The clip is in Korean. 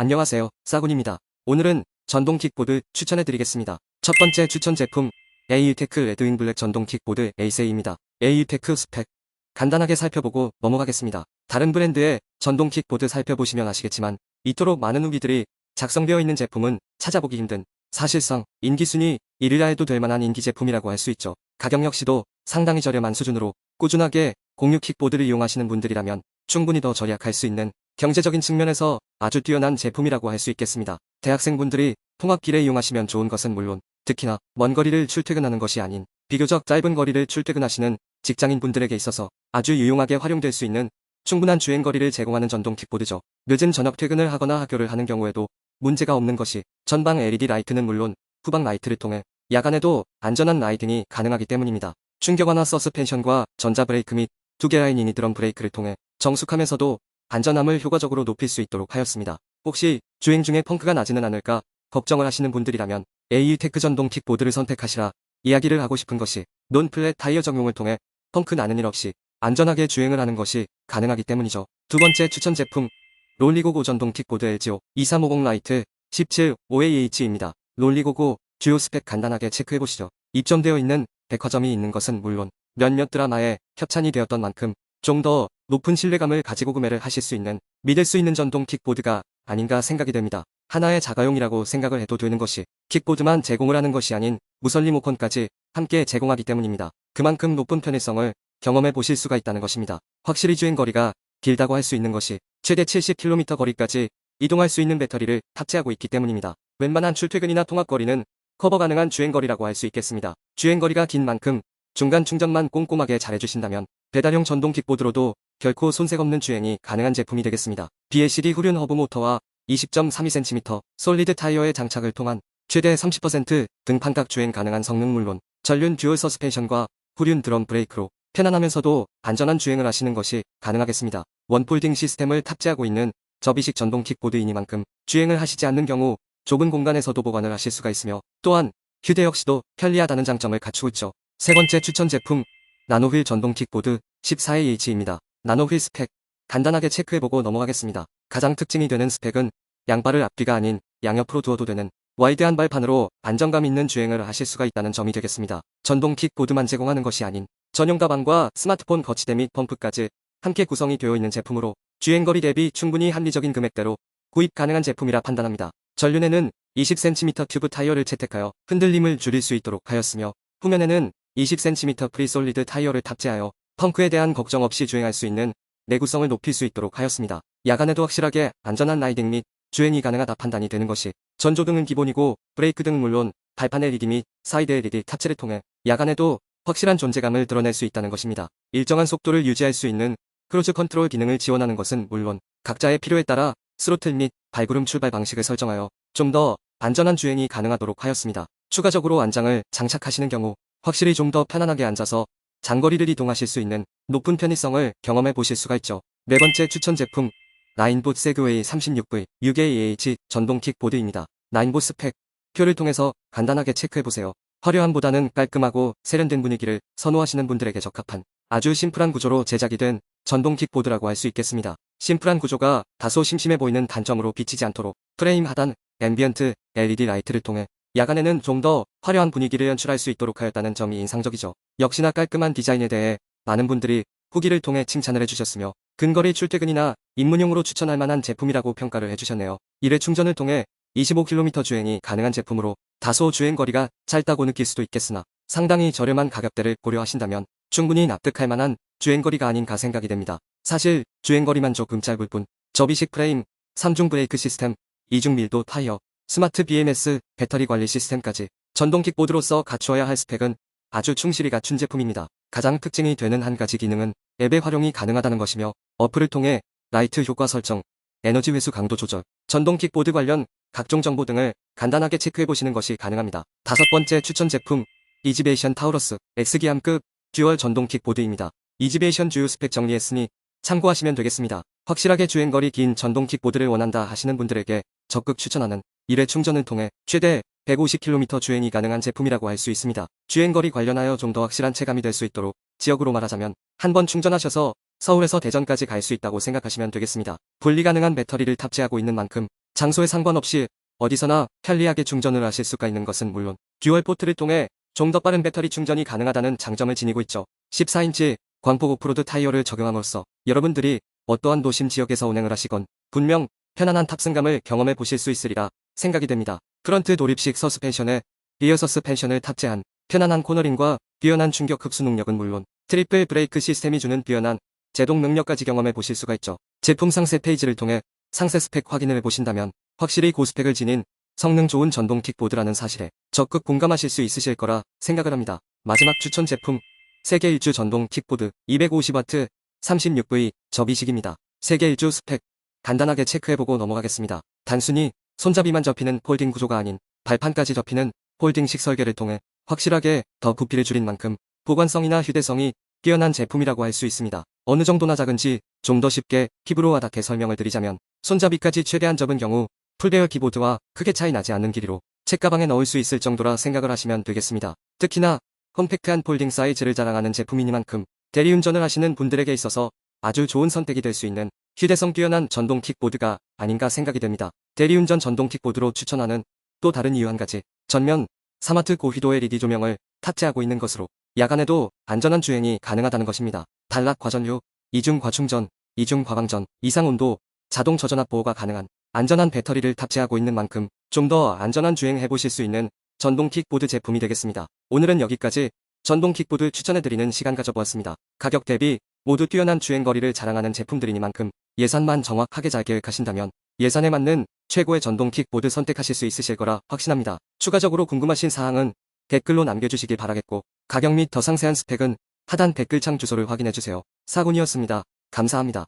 안녕하세요. 싸군입니다. 오늘은 전동 킥보드 추천해드리겠습니다. 첫 번째 추천 제품 AU테크 레드윙 블랙 전동 킥보드 에이세이입니다. AU테크 스펙 간단하게 살펴보고 넘어가겠습니다. 다른 브랜드의 전동 킥보드 살펴보시면 아시겠지만 이토록 많은 후기들이 작성되어 있는 제품은 찾아보기 힘든 사실상 인기순위 1위라 해도 될 만한 인기 제품이라고 할 수 있죠. 가격 역시도 상당히 저렴한 수준으로 꾸준하게 공유 킥보드를 이용하시는 분들이라면 충분히 더 절약할 수 있는 경제적인 측면에서 아주 뛰어난 제품이라고 할 수 있겠습니다. 대학생분들이 통학길에 이용하시면 좋은 것은 물론 특히나 먼 거리를 출퇴근하는 것이 아닌 비교적 짧은 거리를 출퇴근하시는 직장인분들에게 있어서 아주 유용하게 활용될 수 있는 충분한 주행거리를 제공하는 전동 킥보드죠. 늦은 저녁 퇴근을 하거나 학교를 하는 경우에도 문제가 없는 것이 전방 LED 라이트는 물론 후방 라이트를 통해 야간에도 안전한 라이딩이 가능하기 때문입니다. 충격 완화 서스펜션과 전자 브레이크 및 두개 라인 이니 드럼 브레이크를 통해 정숙하면서도 안전함을 효과적으로 높일 수 있도록 하였습니다. 혹시 주행 중에 펑크가 나지는 않을까 걱정을 하시는 분들이라면 AU테크 전동 킥보드를 선택하시라 이야기를 하고 싶은 것이 논 플랫 타이어 적용을 통해 펑크 나는 일 없이 안전하게 주행을 하는 것이 가능하기 때문이죠. 두 번째 추천 제품 롤리고고 전동 킥보드 LGO 2350 라이트 17 5AH입니다. 롤리고고 주요 스펙 간단하게 체크해보시죠. 입점되어 있는 백화점이 있는 것은 물론 몇몇 드라마에 협찬이 되었던 만큼 좀 더 높은 신뢰감을 가지고 구매를 하실 수 있는 믿을 수 있는 전동 킥보드가 아닌가 생각이 됩니다. 하나의 자가용이라고 생각을 해도 되는 것이 킥보드만 제공을 하는 것이 아닌 무선 리모컨까지 함께 제공하기 때문입니다. 그만큼 높은 편의성을 경험해 보실 수가 있다는 것입니다. 확실히 주행거리가 길다고 할 수 있는 것이 최대 70km 거리까지 이동할 수 있는 배터리를 탑재하고 있기 때문입니다. 웬만한 출퇴근이나 통학거리는 커버 가능한 주행거리라고 할 수 있겠습니다. 주행거리가 긴 만큼 중간 충전만 꼼꼼하게 잘해주신다면 배달용 전동 킥보드로도 결코 손색 없는 주행이 가능한 제품이 되겠습니다. BLCD 후륜 허브 모터와 20.32cm 솔리드 타이어의 장착을 통한 최대 30% 등판각 주행 가능한 성능 물론 전륜 듀얼 서스펜션과 후륜 드럼 브레이크로 편안하면서도 안전한 주행을 하시는 것이 가능하겠습니다. 원폴딩 시스템을 탑재하고 있는 접이식 전동 킥보드이니만큼 주행을 하시지 않는 경우 좁은 공간에서도 보관을 하실 수가 있으며 또한 휴대 역시도 편리하다는 장점을 갖추고 있죠. 세 번째 추천 제품 나노휠 전동 킥보드 14AH입니다. 나노휠 스펙 간단하게 체크해보고 넘어가겠습니다. 가장 특징이 되는 스펙은 양발을 앞뒤가 아닌 양옆으로 두어도 되는 와이드한 발판으로 안정감 있는 주행을 하실 수가 있다는 점이 되겠습니다. 전동 킥보드만 제공하는 것이 아닌 전용 가방과 스마트폰 거치대 및 펌프까지 함께 구성이 되어 있는 제품으로 주행거리 대비 충분히 합리적인 금액대로 구입 가능한 제품이라 판단합니다. 전륜에는 20cm 튜브 타이어를 채택하여 흔들림을 줄일 수 있도록 하였으며 후면에는 20cm 프리솔리드 타이어를 탑재하여 펑크에 대한 걱정 없이 주행할 수 있는 내구성을 높일 수 있도록 하였습니다. 야간에도 확실하게 안전한 라이딩 및 주행이 가능하다 판단이 되는 것이 전조등은 기본이고 브레이크 등은 물론 발판 LED 및 사이드 LED 탑재를 통해 야간에도 확실한 존재감을 드러낼 수 있다는 것입니다. 일정한 속도를 유지할 수 있는 크루즈 컨트롤 기능을 지원하는 것은 물론 각자의 필요에 따라 스로틀 및 발구름 출발 방식을 설정하여 좀 더 안전한 주행이 가능하도록 하였습니다. 추가적으로 안장을 장착하시는 경우 확실히 좀 더 편안하게 앉아서 장거리를 이동하실 수 있는 높은 편의성을 경험해 보실 수가 있죠. 네 번째 추천 제품 나인봇 세그웨이 36V 6AH 전동 킥보드입니다. 나인봇 스펙 표를 통해서 간단하게 체크해보세요. 화려함보다는 깔끔하고 세련된 분위기를 선호하시는 분들에게 적합한 아주 심플한 구조로 제작이 된 전동 킥보드라고 할 수 있겠습니다. 심플한 구조가 다소 심심해 보이는 단점으로 비치지 않도록 프레임 하단, 앰비언트, LED 라이트를 통해 야간에는 좀 더 화려한 분위기를 연출할 수 있도록 하였다는 점이 인상적이죠. 역시나 깔끔한 디자인에 대해 많은 분들이 후기를 통해 칭찬을 해주셨으며 근거리 출퇴근이나 입문용으로 추천할 만한 제품이라고 평가를 해주셨네요. 1회 충전을 통해 25km 주행이 가능한 제품으로 다소 주행거리가 짧다고 느낄 수도 있겠으나 상당히 저렴한 가격대를 고려하신다면 충분히 납득할 만한 주행거리가 아닌가 생각이 됩니다. 사실 주행거리만 조금 짧을 뿐 접이식 프레임, 3중 브레이크 시스템, 2중 밀도 타이어, 스마트 BMS, 배터리 관리 시스템까지 전동 킥보드로서 갖추어야 할 스펙은 아주 충실히 갖춘 제품입니다. 가장 특징이 되는 한 가지 기능은 앱의 활용이 가능하다는 것이며 어플을 통해 라이트 효과 설정, 에너지 회수 강도 조절, 전동 킥보드 관련 각종 정보 등을 간단하게 체크해보시는 것이 가능합니다. 다섯 번째 추천 제품 이지베이션 타우러스 X기암급 듀얼 전동 킥보드입니다. 이지베이션 주요 스펙 정리했으니 참고하시면 되겠습니다. 확실하게 주행거리 긴 전동 킥보드를 원한다 하시는 분들에게 적극 추천하는 1회 충전을 통해 최대 150km 주행이 가능한 제품이라고 할 수 있습니다. 주행거리 관련하여 좀 더 확실한 체감이 될 수 있도록 지역으로 말하자면 한 번 충전하셔서 서울에서 대전까지 갈 수 있다고 생각하시면 되겠습니다. 분리 가능한 배터리를 탑재하고 있는 만큼 장소에 상관없이 어디서나 편리하게 충전을 하실 수가 있는 것은 물론 듀얼 포트를 통해 좀 더 빠른 배터리 충전이 가능하다는 장점을 지니고 있죠. 14인치 광폭 오프로드 타이어를 적용함으로써 여러분들이 어떠한 도심 지역에서 운행을 하시건 분명 편안한 탑승감을 경험해 보실 수 있으리라 생각이 됩니다. 프런트 도립식 서스펜션에 리어 서스펜션을 탑재한 편안한 코너링과 뛰어난 충격 흡수 능력은 물론 트리플 브레이크 시스템이 주는 뛰어난 제동 능력까지 경험해 보실 수가 있죠. 제품 상세 페이지를 통해 상세 스펙 확인을 보신다면 확실히 고스펙을 지닌 성능 좋은 전동 킥보드라는 사실에 적극 공감하실 수 있으실 거라 생각을 합니다. 마지막 추천 제품 세계 일주 전동 킥보드 250W 36V 접이식입니다. 세계 일주 스펙 간단하게 체크해보고 넘어가겠습니다. 단순히 손잡이만 접히는 폴딩 구조가 아닌 발판까지 접히는 폴딩식 설계를 통해 확실하게 더 부피를 줄인 만큼 보관성이나 휴대성이 뛰어난 제품이라고 할 수 있습니다. 어느 정도나 작은지 좀 더 쉽게 피부로 와닿게 설명을 드리자면 손잡이까지 최대한 접은 경우 풀배열 키보드와 크게 차이 나지 않는 길이로 책가방에 넣을 수 있을 정도라 생각을 하시면 되겠습니다. 특히나 컴팩트한 폴딩 사이즈를 자랑하는 제품이니만큼 대리운전을 하시는 분들에게 있어서 아주 좋은 선택이 될 수 있는 휴대성 뛰어난 전동 킥보드가 아닌가 생각이 됩니다. 대리운전 전동 킥보드로 추천하는 또 다른 이유 한 가지 전면 스마트 고휘도 LED 조명을 탑재하고 있는 것으로 야간에도 안전한 주행이 가능하다는 것입니다. 단락 과전류, 이중 과충전, 이중 과방전, 이상 온도, 자동 저전압 보호가 가능한 안전한 배터리를 탑재하고 있는 만큼 좀 더 안전한 주행 해보실 수 있는 전동 킥보드 제품이 되겠습니다. 오늘은 여기까지 전동 킥보드 추천해드리는 시간 가져보았습니다. 가격 대비 모두 뛰어난 주행거리를 자랑하는 제품들이니만큼 예산만 정확하게 잘 계획하신다면 예산에 맞는 최고의 전동 킥보드 선택하실 수 있으실 거라 확신합니다. 추가적으로 궁금하신 사항은 댓글로 남겨주시길 바라겠고 가격 및 더 상세한 스펙은 하단 댓글창 주소를 확인해주세요. 사군이었습니다. 감사합니다.